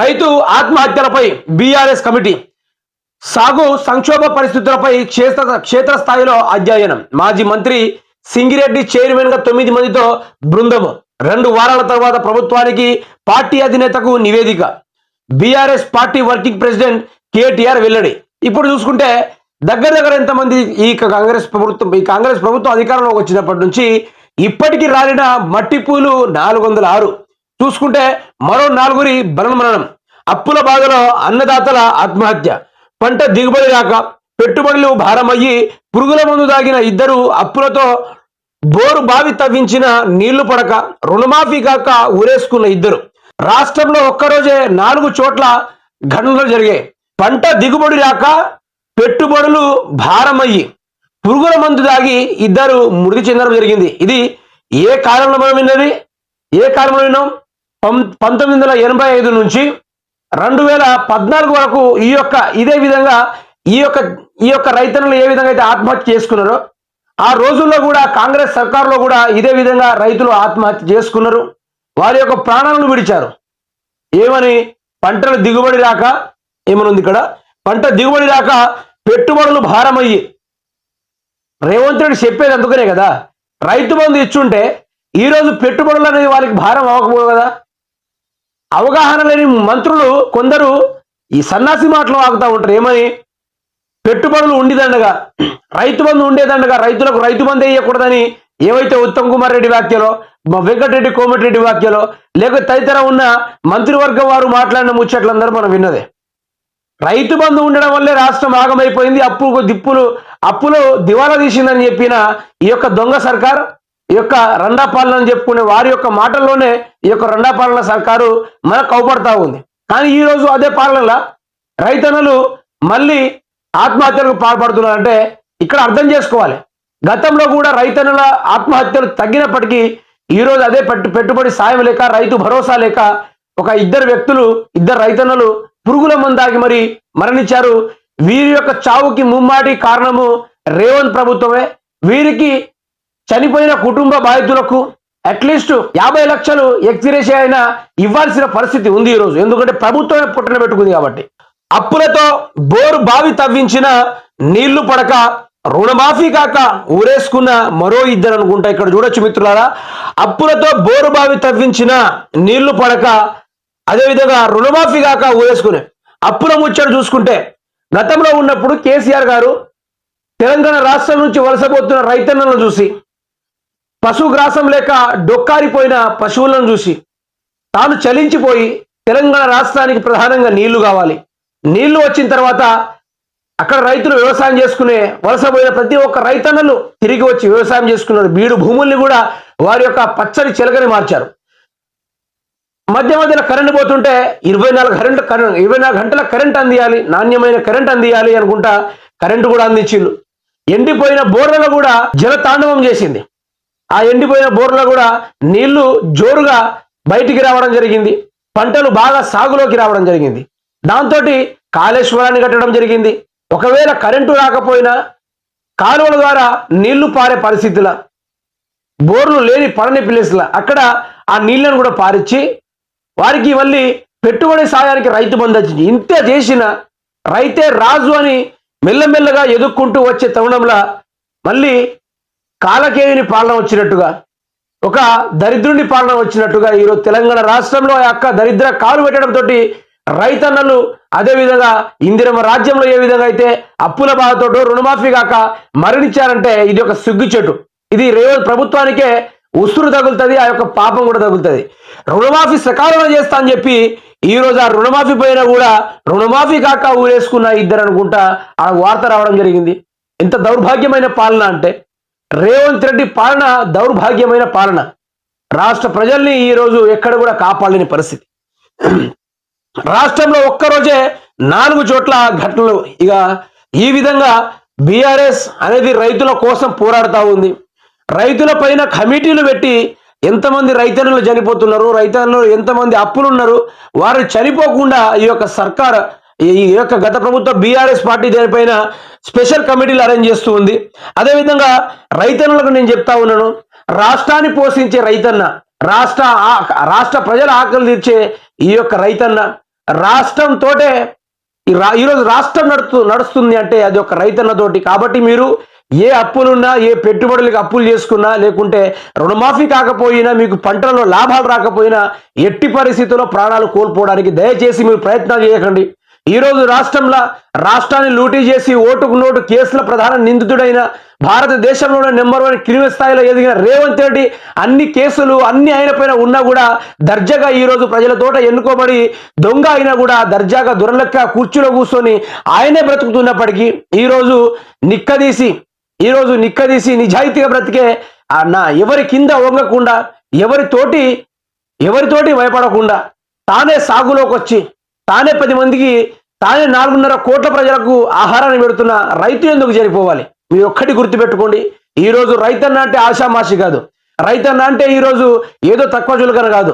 రైతు ఆత్మహత్యలపై BRS committee సాగు సంక్షోభ పరిస్థితులపై క్షేత్ర క్షేత్రస్థాయిలో అధ్యయనం. మాజీ మంత్రి సింగిరెడ్డి చైర్మన్గా తొమ్మిది మందితో బృందము రెండు వారాల తర్వాత ప్రభుత్వానికి పార్టీ అధినేతకు నివేదిక. BRS party working president KTR వెల్లడి. ఇప్పుడు చూసుకుంటే దగ్గర దగ్గర ఎంతమంది ఈ కాంగ్రెస్ ప్రభుత్వం ఈ కాంగ్రెస్ ప్రభుత్వం అధికారంలోకి వచ్చినప్పటి నుంచి ఇప్పటికి రాలిన మట్టి పూలు నాలుగు వందల ఆరు. చూసుకుంటే మరో నాలుగురి మరణం అప్పుల బాధలో అన్నదాతల ఆత్మహత్య. పంట దిగుబడి రాక పెట్టుబడులు భారమయ్యి పురుగుల మందు దాగిన ఇద్దరు అప్పులతో బోరు బావి తవ్వించిన నీళ్ళు పడక రుణమాఫీ కాక ఊరేసుకున్న ఇద్దరు. రాష్ట్రంలో ఒక్కరోజే నాలుగు చోట్ల ఘటనలు జరిగాయి. పంట దిగుబడి రాక పెట్టుబడులు భారమయ్యి పురుగుల మందు దాగి ఇద్దరు మృతి చెందడం జరిగింది. ఇది ఏ కాలంలో మనం విన్నది ఏ కాలంలో విన్నాం? పంతొమ్మిది వందల ఎనభై ఐదు నుంచి రెండు వేల పద్నాలుగు వరకు ఈ యొక్క ఇదే విధంగా ఈ యొక్క ఈ యొక్క రైతన్నులు ఏ విధంగా అయితే ఆత్మహత్య చేసుకున్నారో ఆ రోజుల్లో కూడా కాంగ్రెస్ సర్కారులో కూడా ఇదే విధంగా రైతులు ఆత్మహత్య చేసుకున్నారు. వారి యొక్క ప్రాణాలను విడిచారు. ఏమని? పంటలు దిగుబడి రాక ఏమనుంది ఇక్కడ? పంట దిగుబడి రాక పెట్టుబడులు భారమయ్యి. రేవంత్ రెడ్డి చెప్పేది అందుకనే కదా. రైతు బంధు ఇచ్చుంటే ఈరోజు పెట్టుబడులు అనేది వాళ్ళకి భారం అవ్వకపోవు కదా. అవగాహన లేని మంత్రులు కొందరు ఈ సన్నాసి మాటలు ఆగుతూ ఉంటారు. ఏమని? పెట్టుబడులు ఉండిదండగా. రైతు బంధు ఉండేదండగా. రైతులకు రైతు బంధు వేయకూడదని ఏవైతే ఉత్తమ్ కుమార్ రెడ్డి వ్యాఖ్యలో వెంకటరెడ్డి కోమటిరెడ్డి వ్యాఖ్యలో లేక తదితర ఉన్న మంత్రివర్గం వారు మాట్లాడిన ముచ్చట్లందరూ మనం విన్నదే. రైతు బంధు ఉండడం వల్లే రాష్ట్రం ఆగమైపోయింది. అప్పు దిప్పులు అప్పులు దివాలా తీసిందని చెప్పిన ఈ యొక్క దొంగ సర్కార్ ఈ యొక్క రండా పాలన అని చెప్పుకునే వారి యొక్క మాటల్లోనే ఈ యొక్క రండాపాలన సర్కారు మనకు కౌపడతా ఉంది. కానీ ఈ రోజు అదే పాలనల రైతన్నలు మళ్ళీ ఆత్మహత్యలకు పాల్పడుతున్నారంటే ఇక్కడ అర్థం చేసుకోవాలి. గతంలో కూడా రైతన్నుల ఆత్మహత్యలు తగ్గినప్పటికీ ఈరోజు అదే పెట్టు పెట్టుబడి సాయం లేక రైతు భరోసా లేక ఒక ఇద్దరు వ్యక్తులు ఇద్దరు రైతన్నలు పురుగుల మందాగి మరి మరణించారు. వీరి యొక్క చావుకి ముమ్మాటి కారణము రేవంత్ ప్రభుత్వమే. వీరికి చనిపోయిన కుటుంబ బాధితులకు అట్లీస్ట్ యాభై లక్షలు ఎక్స్రేషి అయినా ఇవ్వాల్సిన పరిస్థితి ఉంది ఈరోజు. ఎందుకంటే ప్రభుత్వమే పుట్టన పెట్టుకుంది కాబట్టి. అప్పులతో బోరు బావి తవ్వించిన నీళ్ళు పడక రుణమాఫీ కాక ఊరేసుకున్న మరో ఇద్దరు అనుకుంటా ఇక్కడ చూడొచ్చు మిత్రులారా. అప్పులతో బోరు బావి తవ్వించిన నీళ్ళు పడక అదేవిధంగా రుణమాఫీ కాక ఊరేసుకునే అప్పుల ముచ్చట చూసుకుంటే గతంలో ఉన్నప్పుడు కేసీఆర్ గారు తెలంగాణ రాష్ట్రం నుంచి వలసపోతున్న రైతన్నలను చూసి పశుగ్రాసం లేక డొక్కారిపోయిన పశువులను చూసి తాను చలించిపోయి తెలంగాణ రాష్ట్రానికి ప్రధానంగా నీళ్ళు కావాలి. నీళ్ళు వచ్చిన తర్వాత అక్కడ రైతులు వ్యవసాయం చేసుకునే వలసపోయిన ప్రతి ఒక్క రైతన్నలు తిరిగి వచ్చి వ్యవసాయం చేసుకున్నారు. బీడు భూముల్ని కూడా వారి యొక్క పచ్చని చిలకని మార్చారు. మధ్య మధ్యలో కరెంట్ పోతుంటే ఇరవై నాలుగు కరెంట్ కరెంట్ ఇరవై నాలుగు గంటల కరెంట్ అందియాలి నాణ్యమైన కరెంట్ అందియాలి అనుకుంటా కరెంటు కూడా అందించిండు ఎండిపోయిన బోర్లలో కూడా జల తాండవం చేసింది. ఆ ఎండిపోయిన బోర్లో కూడా నీళ్ళు జోరుగా బయటికి రావడం జరిగింది. పంటలు బాగా సాగులోకి రావడం జరిగింది. దాంతో కాళేశ్వరాన్ని కట్టడం జరిగింది. ఒకవేళ కరెంటు రాకపోయినా కాలువల ద్వారా నీళ్ళు పారే పరిస్థితుల బోర్లు లేని పడని ప్లేస్ల అక్కడ ఆ నీళ్ళను కూడా పారిచ్చి వారికి మళ్ళీ పెట్టుబడి సాయానికి రైతు బంధు వచ్చింది. ఇంత చేసిన రైతే రాజు అని మెల్లమెల్లగా ఎదుక్కుంటూ వచ్చే తరుణంలో మళ్ళీ కాలకేయుని పాలన వచ్చినట్టుగా ఒక దరిద్రుని పాలన వచ్చినట్టుగా ఈరోజు తెలంగాణ రాష్ట్రంలో ఆ యొక్క దరిద్ర కాలు పెట్టడంతో రైతన్నలు అదేవిధంగా ఇందిరమ రాజ్యంలో ఏ విధంగా అయితే అప్పుల బాధతో రుణమాఫీ కాక మరణించారంటే ఇది ఒక సిగ్గు చెట్టు. ఇది రేవంత్ ప్రభుత్వానికే ఉసురు తగులుతుంది ఆ యొక్క పాపం కూడా తగులుతుంది. రుణమాఫీ సకాలంలో చేస్తా అని చెప్పి ఈ రోజు ఆ రుణమాఫీ పైన కూడా రుణమాఫీ కాక ఊరేసుకున్న ఇద్దరు అనుకుంటా ఆ వార్త రావడం జరిగింది. ఎంత దౌర్భాగ్యమైన పాలన అంటే రేవంత్ రెడ్డి పాలన దౌర్భాగ్యమైన పాలన. రాష్ట్ర ప్రజల్ని ఈ రోజు ఎక్కడ కూడా కాపాడలేని పరిస్థితి. రాష్ట్రంలో ఒక్కరోజే నాలుగు చోట్ల ఘటనలు. ఇక ఈ విధంగా బీఆర్ఎస్ అనేది రైతుల కోసం పోరాడుతూ ఉంది. రైతుల పైన కమిటీలు పెట్టి ఎంతమంది రైతన్నులు చనిపోతున్నారు రైతన్నులు ఎంతమంది అప్పులు ఉన్నారు వారు చనిపోకుండా ఈ యొక్క సర్కార్ ఈ యొక్క గత ప్రభుత్వ బీఆర్ఎస్ పార్టీ దానిపైన స్పెషల్ కమిటీలు అరేంజ్ చేస్తూ ఉంది. అదేవిధంగా రైతన్నులకు నేను చెప్తా ఉన్నాను. రాష్ట్రాన్ని పోషించే రైతన్న రాష్ట్ర రాష్ట్ర ప్రజల ఆకలి తీర్చే ఈ యొక్క రైతన్న రాష్ట్రం తోటే ఈ రా- ఈరోజు రాష్ట్రం నడుస్తూ నడుస్తుంది అంటే అది ఒక రైతన్నతోటి కాబట్టి మీరు ఏ అప్పులున్నా ఏ పెట్టుబడులకు అప్పులు చేసుకున్నా లేకుంటే రుణమాఫీ కాకపోయినా మీకు పంటలలో లాభాలు రాకపోయినా ఎట్టి పరిస్థితుల్లో ప్రాణాలు కోల్పోవడానికి దయచేసి మీరు ప్రయత్నాలు చేయకండి. ఈ రోజు రాష్ట్రంలో రాష్ట్రాన్ని లూటీ చేసి ఓటుకు నోటు కేసుల ప్రధాన నిందితుడైన భారతదేశంలోనే నెంబర్ వన్ క్రిమినల్ స్థాయిలో ఎదిగిన రేవంత్ రెడ్డి అన్ని కేసులు అన్ని ఆయన పైన ఉన్నా కూడా దర్జాగా ఈ రోజు ప్రజలతోట ఎన్నుకోబడి దొంగ అయినా కూడా దర్జాగా దొరలెక్క కుర్చీలో కూర్చొని ఆయనే బ్రతుకుతున్నప్పటికీ ఈరోజు నిక్కదీసి ఈరోజు నిక్కదీసి నిజాయితీగా బ్రతికే ఆ నా ఎవరి కింద వంగకుండా ఎవరితోటి ఎవరితోటి భయపడకుండా తానే సాగులోకి వచ్చి తానే పది మందికి తానే నాలుగున్నర కోట్ల ప్రజలకు ఆహారాన్ని పెడుతున్న రైతు ఎందుకు చేరిపోవాలి? మీరు ఒక్కటి గుర్తుపెట్టుకోండి ఈ రోజు రైతన్న అంటే ఆషామాషి కాదు. రైతన్న అంటే ఈరోజు ఏదో తక్కువ చులకన కాదు.